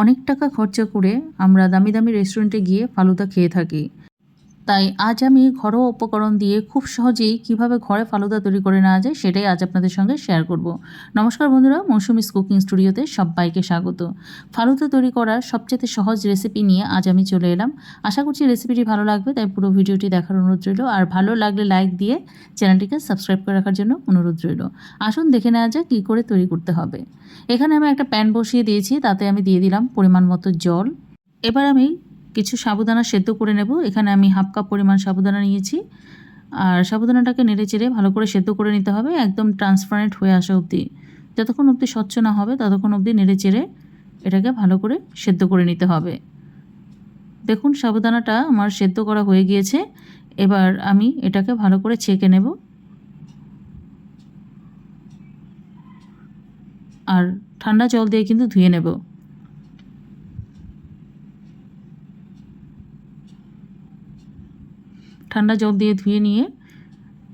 অনেক টাকা খরচা করে আমরা দামি দামি রেস্টুরেন্টে গিয়ে ফালুদা খেয়ে থাকি। তাই আজ আমি ঘরোয়া উপকরণ দিয়ে খুব সহজেই কীভাবে ঘরে ফালুদা তৈরি করে নেওয়া যায় সেটাই আজ আপনাদের সঙ্গে শেয়ার করব। নমস্কার বন্ধুরা মৌসুমিস কুকিং স্টুডিওতে সবাইকে স্বাগত। ফালুদা তৈরি করার সবচেয়ে সহজ রেসিপি নিয়ে আজ আমি চলে এলাম। আশা করছি রেসিপিটি ভালো লাগবে, তাই পুরো ভিডিওটি দেখার অনুরোধ রইল। আর ভালো লাগলে লাইক দিয়ে চ্যানেলটিকে সাবস্ক্রাইব করে রাখার জন্য অনুরোধ রইল। আসুন দেখে নেওয়া যাক কী করে তৈরি করতে হবে। এখানে আমি একটা প্যান বসিয়ে দিয়েছি, তাতে আমি দিয়ে দিলাম পরিমাণ মতো জল। এবার আমি কিছু সাবুদানা সেদ্ধ করে নেব। এখানে আমি হাফ কাপ পরিমাণ সাবুদানা নিয়েছি। আর সাবুদানাটাকে নেড়ে চেড়ে ভালো করে সেদ্ধ করে নিতে হবে, একদম ট্রান্সপারেন্ট হয়ে আসা অবধি। যতক্ষণ অবধি স্বচ্ছ না হবে, ততক্ষণ অবধি নেড়ে চেড়ে এটাকে ভালো করে সেদ্ধ করে নিতে হবে। দেখুন, সাবুদানাটা আমার সেদ্ধ করা হয়ে গিয়েছে। এবার আমি এটাকে ভালো করে ছেঁকে নেব। আর ঠান্ডা জল দিয়ে কিন্তু ধুয়ে নেব। ঠান্ডা জল দিয়ে ধুয়ে নিয়ে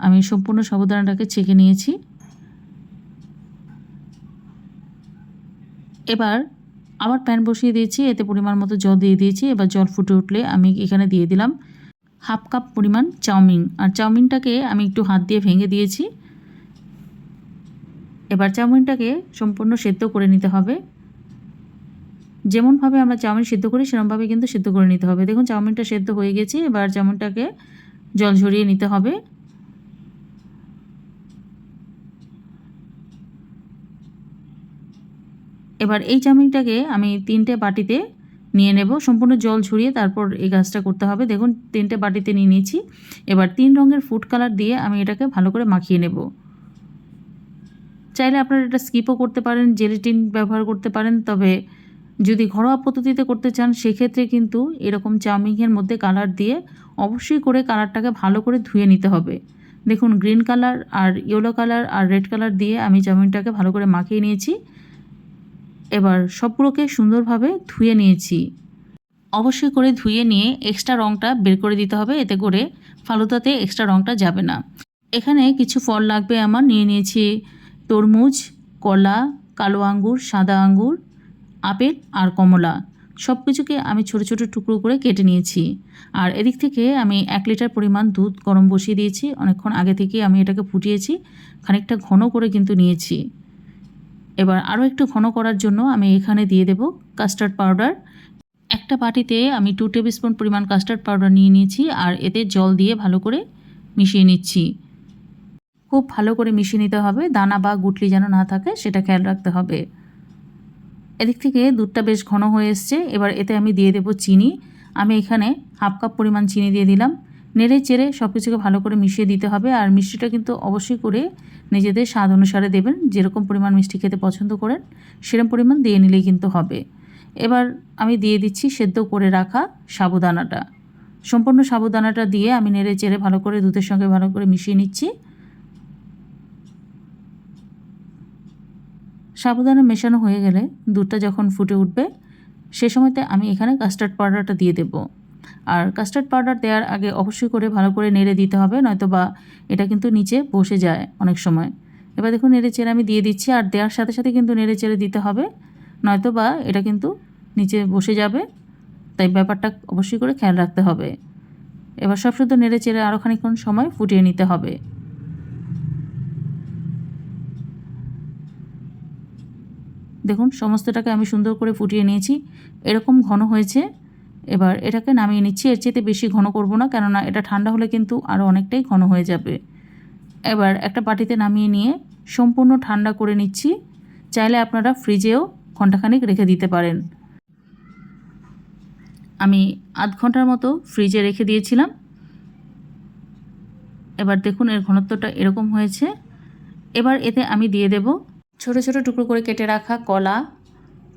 আমি সম্পূর্ণ সাবুদানাটাকে ছেঁকে নিয়েছি। এবার আবার প্যান বসিয়ে দিয়েছি, এতে পরিমাণ মতো জল দিয়ে দিয়েছি। এবার জল ফুটে উঠলে আমি এখানে দিয়ে দিলাম হাফ কাপ পরিমাণ চাউমিন। আর চাউমিনটাকে আমি একটু হাত দিয়ে ভেঙে দিয়েছি। এবার চাউমিনটাকে সম্পূর্ণ সেদ্ধ করে নিতে হবে। যেমনভাবে আমরা চাউমিন সেদ্ধ করি সেরকমভাবে কিন্তু সেদ্ধ করে নিতে হবে। দেখুন, চাউমিনটা সেদ্ধ হয়ে গেছে। এবার চাউমিনটাকে জল ঝরিয়ে নিতে হবে। এবার এই চাউমিনটাকে আমি তিনটে বাটিতে নিয়ে নেব। সম্পূর্ণ জল ঝরিয়ে তারপর এই গাছটা করতে হবে। দেখুন, তিনটে বাটিতে নিয়ে নিয়েছি। এবার তিন রঙের ফুড কালার দিয়ে আমি এটাকে ভালো করে মাখিয়ে নেব। চাইলে আপনারা এটা স্কিপও করতে পারেন, জেলিটিন ব্যবহার করতে পারেন, তবে যদি ঘরোয়া পদ্ধতিতে করতে চান, সেক্ষেত্রে কিন্তু এরকম চাউমিনের মধ্যে কালার দিয়ে অবশ্যই করে কালারটাকে ভালো করে ধুয়ে নিতে হবে। দেখুন, গ্রিন কালার আর ইয়েলো কালার আর রেড কালার দিয়ে আমি চাউমিনটাকে ভালো করে মাখিয়ে নিয়েছি। এবার সবগুলোকে সুন্দরভাবে ধুয়ে নিয়েছি। অবশ্যই করে ধুয়ে নিয়ে এক্সট্রা রঙটা বের করে দিতে হবে, এতে করে ফালুদাতে এক্সট্রা রঙটা যাবে না। এখানে কিছু ফল লাগবে আমার, নিয়ে নিয়েছি তরমুজ, কলা, কালো আঙ্গুর, সাদা আঙ্গুর আপেল আর কমলা। সব কিছুকে আমি ছোটো ছোটো টুকরো করে কেটে নিয়েছি। আর এদিক থেকে আমি এক লিটার পরিমাণ দুধ গরম বসিয়ে দিয়েছি। অনেকক্ষণ আগে থেকে আমি এটাকে ফুটিয়েছি, খানিকটা ঘন করে কিন্তু নিয়েছি। এবার আরও একটু ঘন করার জন্য আমি এখানে দিয়ে দেব কাস্টার্ড পাউডার একটা বাটিতে আমি টু টেবিল স্পুন পরিমাণ কাস্টার্ড পাউডার নিয়ে নিয়েছি আর এতে জল দিয়ে ভালো করে মিশিয়ে নিচ্ছি। খুব ভালো করে মিশিয়ে নিতে হবে। দানা বা গুটলি যেন না থাকে সেটা খেয়াল রাখতে হবে। এদিক থেকে দুধটা বেশ ঘন হয়ে এসছে। এবার এতে আমি দিয়ে দেবো চিনি। আমি এখানে হাফ কাপ পরিমাণ চিনি দিয়ে দিলাম। নেড়ে চেড়ে সব কিছুকে ভালো করে মিশিয়ে দিতে হবে। আর মিষ্টিটা কিন্তু অবশ্যই করে নিজেদের স্বাদ অনুসারে দেবেন। যেরকম পরিমাণ মিষ্টি খেতে পছন্দ করেন সেরকম পরিমাণ দিয়ে নিলেই কিন্তু হবে। এবার আমি দিয়ে দিচ্ছি সেদ্ধ করে রাখা সাবুদানাটা। সম্পূর্ণ সাবুদানাটা দিয়ে আমি নেড়ে চেড়ে ভালো করে দুধের সঙ্গে ভালো করে মিশিয়ে নিচ্ছি। সাবুদানা মেশানো হয়ে গেলে দুধটা যখন ফুটে উঠবে, সে সময়তে আমি এখানে কাস্টার্ড পাউডারটা দিয়ে দেবো। আর কাস্টার্ড পাউডার দেওয়ার আগে অবশ্যই করে ভালো করে নেড়ে দিতে হবে, নয়তো বা এটা কিন্তু নিচে বসে যায় অনেক সময়। এবার দেখুন, নেড়ে চেড়ে আমি দিয়ে দিচ্ছি, আর দেওয়ার সাথে সাথে কিন্তু নেড়ে চেড়ে দিতে হবে, নয়তো বা এটা কিন্তু নিচে বসে যাবে। তাই ব্যাপারটা অবশ্যই করে খেয়াল রাখতে হবে। এবার সব শুধু নেড়ে চেড়ে আরও খানিক্ষণ সময় ফুটিয়ে নিতে হবে। দেখুন, সমস্তটাকে আমি সুন্দর করে ফুটিয়ে নিয়েছি। এরকম ঘন হয়েছে। এবার এটাকে নামিয়ে নিচ্ছি। এর চেয়ে বেশি ঘন করব না, কেননা এটা ঠান্ডা হলে কিন্তু আরও অনেকটাই ঘন হয়ে যাবে। এবার একটা বাটিতে নামিয়ে নিয়ে সম্পূর্ণ ঠান্ডা করে নিচ্ছি। চাইলে আপনারা ফ্রিজেও ঘন্টাখানিক রেখে দিতে পারেন। আমি আধ ঘণ্টার মতো ফ্রিজে রেখে দিয়েছিলাম। এবার দেখুন, এর ঘনত্বটা এরকম হয়েছে। এবার এতে আমি দিয়ে দেব ছোট ছোট টুকরো করে কেটে রাখা কলা,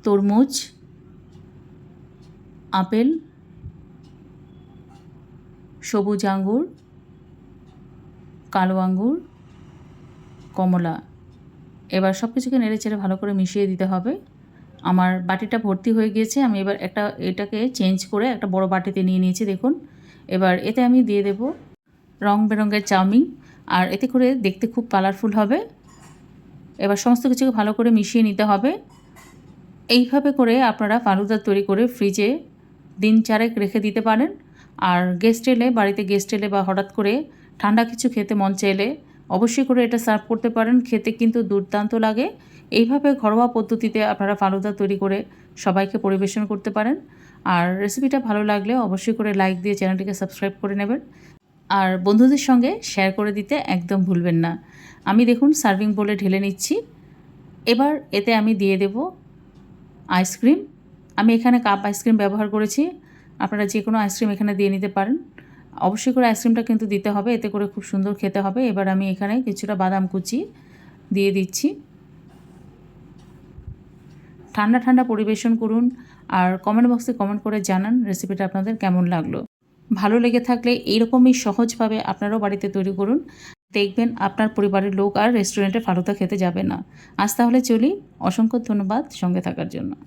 তরমুজ, আপেল, সবুজ আঙ্গুর, কালো আঙ্গুর, কমলা। এবার সব কিছুকে নেড়ে চেড়ে ভালো করে মিশিয়ে দিতে হবে। আমার বাটিটা ভর্তি হয়ে গিয়েছে, আমি এবার একটা এটাকে চেঞ্জ করে একটা বড় বাটিতে নিয়ে নিয়েছি, দেখুন। এবার এতে আমি দিয়ে দেব রং বেরঙের চাউমিন, আর এতে করে দেখতে খুব কালারফুল হবে। এবার সমস্ত কিছুকে ভালো করে মিশিয়ে নিতে হবে। এইভাবে করে আপনারা ফালুদা তৈরি করে ফ্রিজে দিন চারেক রেখে দিতে পারেন। আর গেস্ট এলে, বাড়িতে গেস্ট এলে বা হঠাৎ করে ঠান্ডা কিছু খেতে মন চাইলে অবশ্যই করে এটা সার্ভ করতে পারেন। খেতে কিন্তু দুর্দান্ত লাগে। এইভাবে ঘরোয়া পদ্ধতিতে আপনারা ফালুদা তৈরি করে সবাইকে পরিবেশন করতে পারেন। আর রেসিপিটা ভালো লাগলে অবশ্যই করে লাইক দিয়ে চ্যানেলটিকে সাবস্ক্রাইব করে নেবেন। আর বন্ধুদের সঙ্গে শেয়ার করে দিতে একদম ভুলবেন না। আমি দেখুন সার্ভিং বলে ঢেলে নিচ্ছি। এবার এতে আমি দিয়ে দেব আইসক্রিম আমি এখানে কাপ আইসক্রিম ব্যবহার করেছি। আপনারা যে কোনো আইসক্রিম এখানে দিয়ে নিতে পারেন। অবশ্যই করে আইসক্রিমটা কিন্তু দিতে হবে, এতে করে খুব সুন্দর খেতে হবে। এবার আমি এখানে কিছুটা বাদাম কুচি দিয়ে দিচ্ছি। ঠান্ডা ঠান্ডা পরিবেশন করুন। আর কমেন্ট বক্সে কমেন্ট করে জানান রেসিপিটা আপনাদের কেমন লাগল। ভালো লেগে থাকলে এইরকমই সহজভাবে আপনারাও বাড়িতে তৈরি করুন। দেখবেন আপনার পরিবারের লোক আর রেস্টুরেন্টে ফালুদা খেতে যাবে না। আজ তাহলে চলি। অসংখ্য ধন্যবাদ সঙ্গে থাকার জন্য।